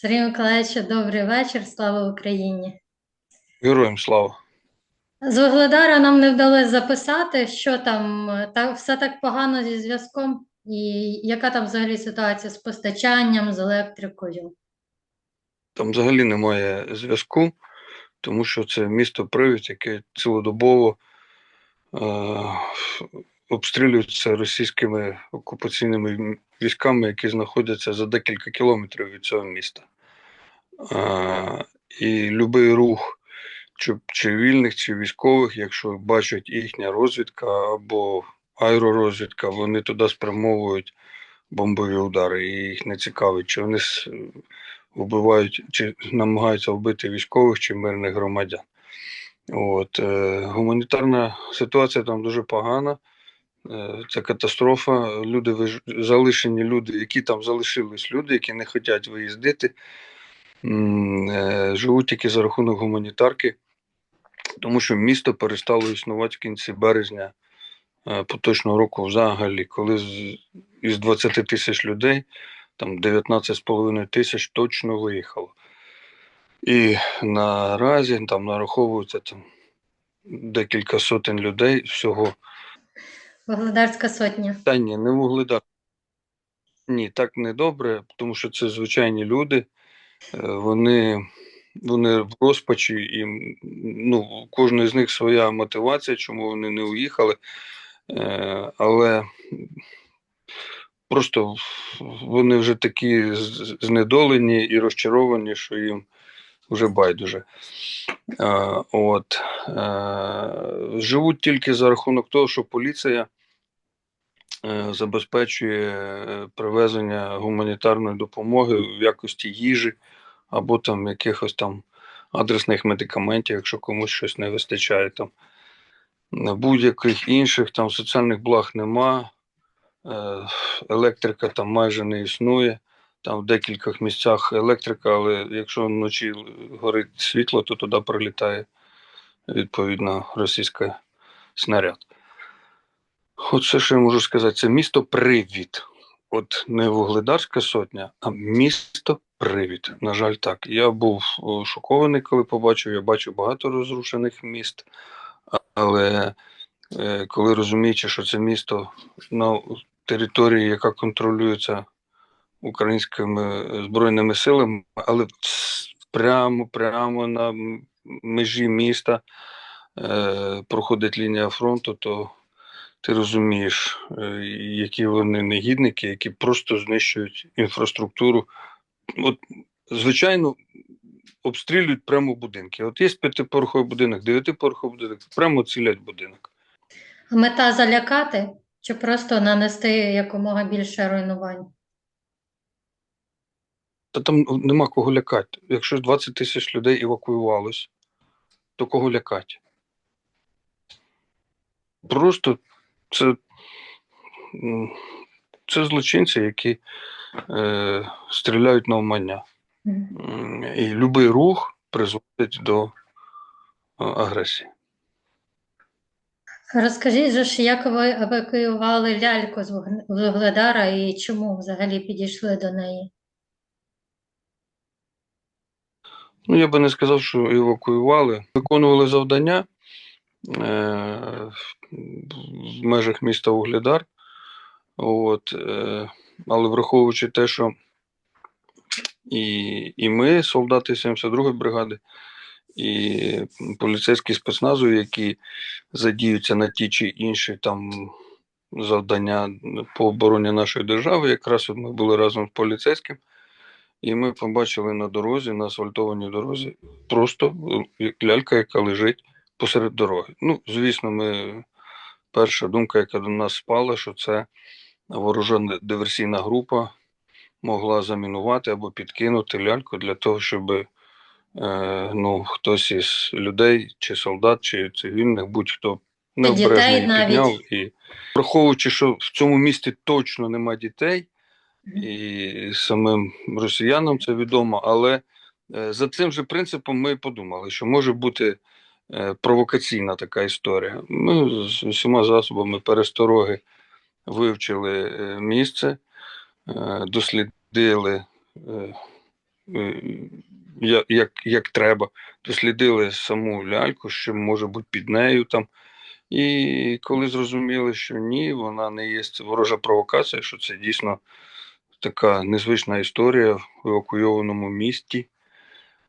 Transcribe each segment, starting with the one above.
Сергій Миколаївич, добрий вечір. Слава Україні. Героям слава. З Вугледара нам не вдалося записати, що там е, та, все так погано зі зв'язком, і яка там взагалі ситуація з постачанням, з електрикою. Там взагалі немає зв'язку, тому що це місто Привід, яке цілодобово е, обстрілюється російськими окупаційними військами, які знаходяться за декілька кілометрів від цього міста. Е, і будь-який рух чи, чи вільних, чи військових, якщо бачать їхня розвідка або аеророзвідка, вони туди спрямовують бомбові удари, і їх не цікавить, чи вони вбивають, чи намагаються вбити військових чи мирних громадян. От, е, гуманітарна ситуація там дуже погана. Е, це катастрофа. Люди залишені люди, які там залишились люди, які не хочуть виїздити, е, живуть тільки за рахунок гуманітарки, тому що місто перестало існувати в кінці березня е, поточного року взагалі, коли із 20 тисяч людей там 19,5 тисяч точно виїхало. І наразі там нараховується там декілька сотень людей всього. Вугледарська сотня. Та ні, не вугледар. Ні, так не добре, тому що це звичайні люди. Е, Вони, вони в розпачі, і ну, кожної з них своя мотивація, чому вони не уїхали. Е, Але просто вони вже такі знедолені і розчаровані, що їм вже байдуже. Е, От. Живуть тільки за рахунок того, що поліція забезпечує е, привезення гуманітарної допомоги в якості їжі або там якихось там адресних медикаментів, якщо комусь щось не вистачає там. Е, Будь-яких інших там соціальних благ нема, е, електрика там майже не існує. Там в декількох місцях електрика, але якщо вночі горить світло, то туди прилітає відповідно російський снаряд. От все, що я можу сказати, це місто Привід. От не Вугледарська сотня, а місто Привід. На жаль, так. Я був шокований, коли побачив. Я бачу багато розрушених міст, але е, коли розуміючи, що це місто на території, яка контролюється українськими е, збройними силами, але прямо, прямо на межі міста е, проходить лінія фронту, то ти розумієш, е, які вони негідники, які просто знищують інфраструктуру. От, звичайно, обстрілюють прямо будинки. От є п'ятиповерховий будинок, дев'ятиповерховий будинок, прямо цілять будинок. А мета залякати чи просто нанести якомога більше руйнувань? Та там нема кого лякати. Якщо 20 тисяч людей евакуювалось, то кого лякати? Просто це, це злочинці, які е, стріляють на умання. І будь-який рух призводить до е, агресії. Розкажіть же ж, як ви евакуювали ляльку з Вуг- Вугледара і чому взагалі підійшли до неї? Ну, я би не сказав, що евакуювали. Виконували завдання в межах міста Угледар. От, е, але враховуючи те, що і, і ми, солдати 72-ї бригади, і поліцейські спецназу, які задіються на ті чи інші там завдання по обороні нашої держави, якраз от ми були разом з поліцейським. І ми побачили на дорозі, на асфальтованій дорозі, просто е, лялька, яка лежить посеред дороги. Ну, звісно, ми перша думка, яка до нас спала, що це ворожена диверсійна група могла замінувати або підкинути ляльку для того, щоб е, ну, хтось із людей, чи солдат, чи цивільних, будь-хто необережно підняв. І враховуючи, що в цьому місті точно нема дітей, і самим росіянам це відомо, але е, за цим же принципом ми подумали, що може бути провокаційна така історія. Ми з усіма засобами перестороги вивчили е, місце, е, дослідили е, е, як, як треба, дослідили саму ляльку, що може бути під нею там. І коли зрозуміли, що ні, вона не є ворожа провокація, що це дійсно така незвична історія в евакуйованому місті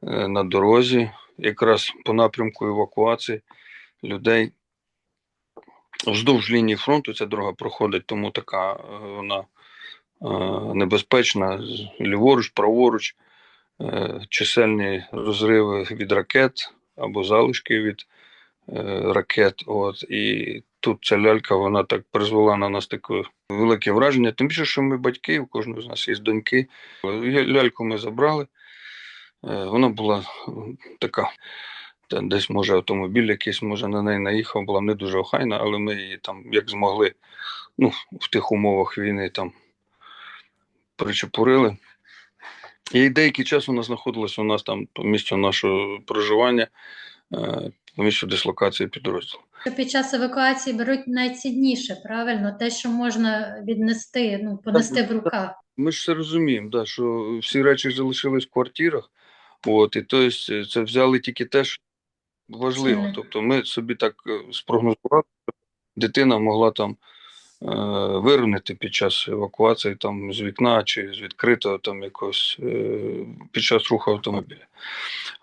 е, на дорозі, якраз по напрямку евакуації людей вздовж лінії фронту ця дорога проходить, тому така е, вона е, небезпечна. Ліворуч, праворуч, е, чисельні розриви від ракет або залишки від ракет. От, і тут ця лялька, вона так призвела на нас таке велике враження. Тим більше, що ми батьки, у кожного з нас є доньки. Ляльку ми забрали. Е, Вона була така, та десь може автомобіль якийсь, може на неї наїхав, була не дуже охайна, але ми її там як змогли, ну, в тих умовах війни там причепурили. І деякий час вона знаходилася у нас там по місцю нашого проживання, е, по місцю дислокації підрозділу. Під час евакуації беруть найцінніше, правильно? Те, що можна віднести, ну, понести в руках. Ми ж все розуміємо, да, що всі речі залишились в квартирах, от, і то есть, е, це взяли тільки те, що важливо. Цінне. Тобто ми собі так е, спрогнозували, що дитина могла там е, виринути під час евакуації там, з вікна чи з відкритого там якогось е, під час руху автомобіля.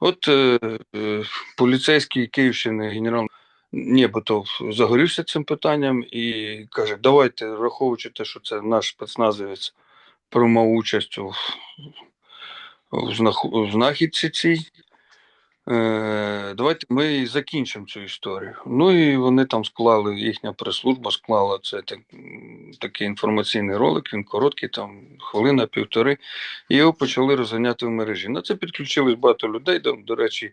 От е, е, поліцейський Київщини генерал Нєботов загорівся цим питанням і каже: давайте, враховуючи те, що це наш спецназовець приймав участь у, в, знах- в знахідці цій. Е, давайте ми закінчимо цю історію. Ну і вони там склали, їхня прес-служба склала це так, такий інформаційний ролик, він короткий, там хвилина, півтори, і його почали розганяти в мережі. На це підключились багато людей. До, до речі,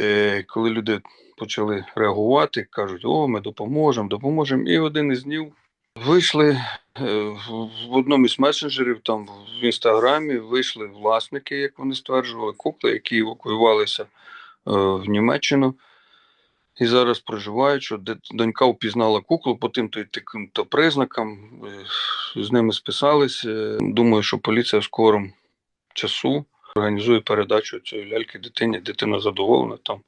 е, коли люди почали реагувати, кажуть, о, ми допоможемо, допоможемо. І один із днів вийшли в в одному із месенджерів, там в інстаграмі, вийшли власники, як вони стверджували, кукли, які евакуювалися е, в Німеччину. І зараз проживають, що донька впізнала куклу по тим то, й таким то признакам, е, з ними списались. Е, Думаю, що поліція в скорому часу організує передачу цієї ляльки дитині. Дитина задоволена, там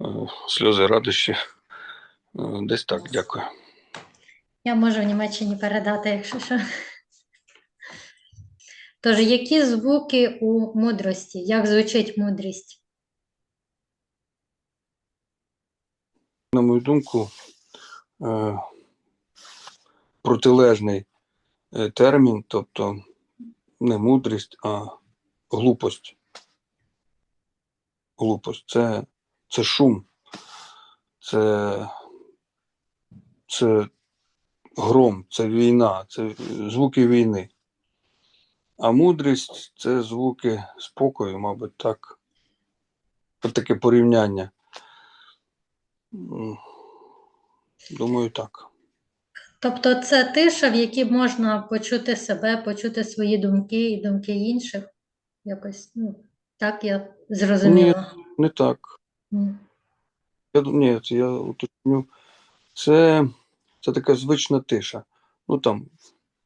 е, сльози радощі. Е, Десь так, дякую. Я можу в Німеччині передати, якщо що. Тож, які звуки у мудрості? Як звучить мудрість? на мою думку, е, протилежний е, термін, тобто не мудрість, а глупость. Глупость це, це шум, це, це гром, це війна, це звуки війни. А мудрість це звуки спокою, мабуть, так. От таке порівняння. Думаю, так. Тобто це тиша, в якій можна почути себе, почути свої думки і думки інших. Якось, ну, так я зрозуміла. Не так. М. Я, ні, я уточню. Це, це така звична тиша. Ну там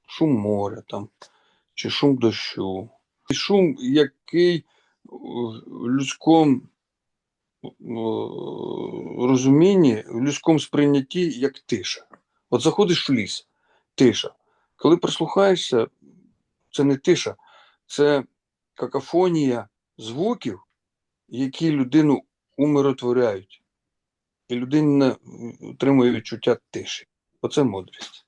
шум моря, там, чи шум дощу. І шум, який в людському е, розумінні, в людському сприйнятті як тиша. От заходиш в ліс, тиша. Коли прислухаєшся, це не тиша, це какафонія звуків, які людину умиротворяють. І людина отримує відчуття тиші. Оце мудрість.